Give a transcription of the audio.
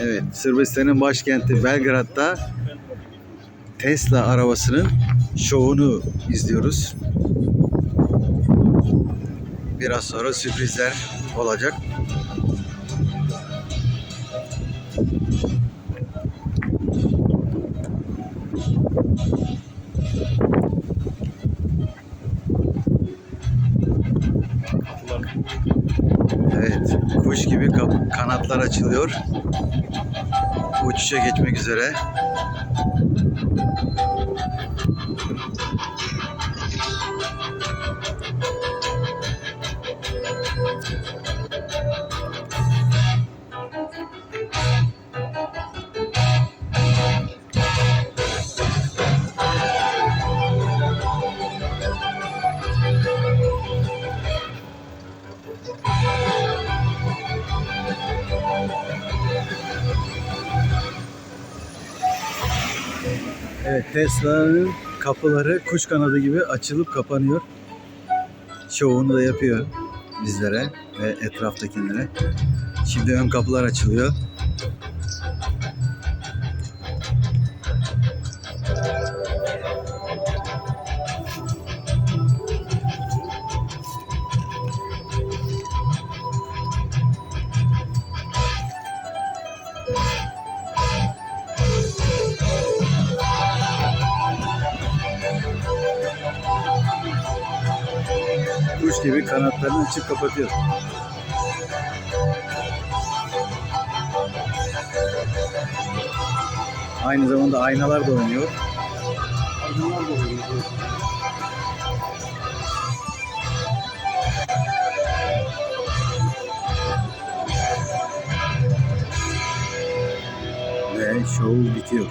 Evet, Sırbistan'ın başkenti Belgrad'da Tesla arabasının şovunu izliyoruz. Biraz sonra sürprizler olacak. Kuş gibi kanatlar açılıyor. Uçuşa geçmek üzere. Evet, Tesla'nın kapıları kuş kanadı gibi açılıp kapanıyor. Şovunu da yapıyor bizlere ve etraftakilere. Şimdi ön kapılar açılıyor. Kuş gibi kanatlarını açıp kapatıyor. Aynı zamanda aynalar da oynuyor. Aynalar da oluyor. Ve show bitiyor.